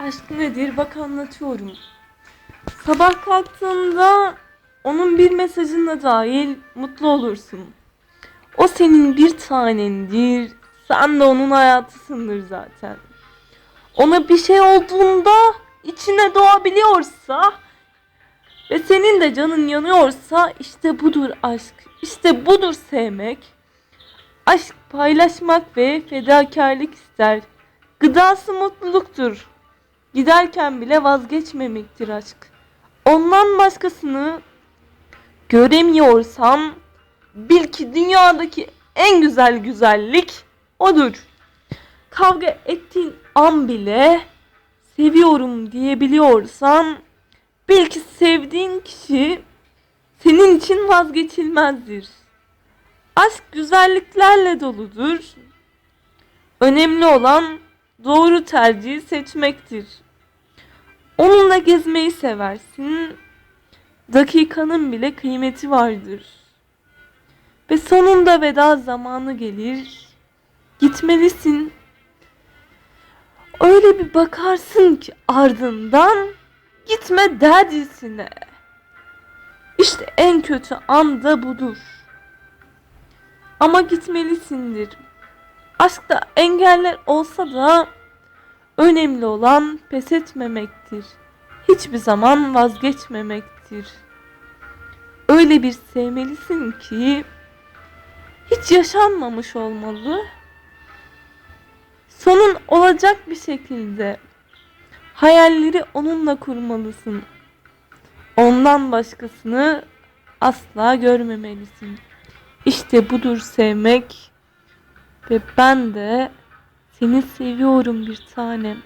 Aşk nedir? Bak anlatıyorum. Sabah kalktığında onun bir mesajına dahil mutlu olursun. O senin bir tanendir. Sen de onun hayatısındır zaten. Ona bir şey olduğunda içine doğabiliyorsa ve senin de canın yanıyorsa işte budur aşk. İşte budur sevmek. Aşk paylaşmak ve fedakarlık ister. Gıdası mutluluktur. Giderken bile vazgeçmemektir aşk. Ondan başkasını göremiyorsam bil ki dünyadaki en güzel güzellik odur. Kavga ettiğin an bile seviyorum diyebiliyorsan bil ki sevdiğin kişi senin için vazgeçilmezdir. Aşk güzelliklerle doludur. Önemli olan doğru tercihi seçmektir. Onunla gezmeyi seversin. Dakikanın bile kıymeti vardır. Ve sonunda veda zamanı gelir. Gitmelisin. Öyle bir bakarsın ki ardından gitme derdisine. İşte en kötü an da budur. Ama gitmelisindir. Aşkta engeller olsa da önemli olan pes etmemektir. Hiçbir zaman vazgeçmemektir. Öyle bir sevmelisin ki hiç yaşanmamış olmalı. Sonun olacak bir şekilde hayalleri onunla kurmalısın. Ondan başkasını asla görmemelisin. İşte budur sevmek ve ben de seni seviyorum bir tanem.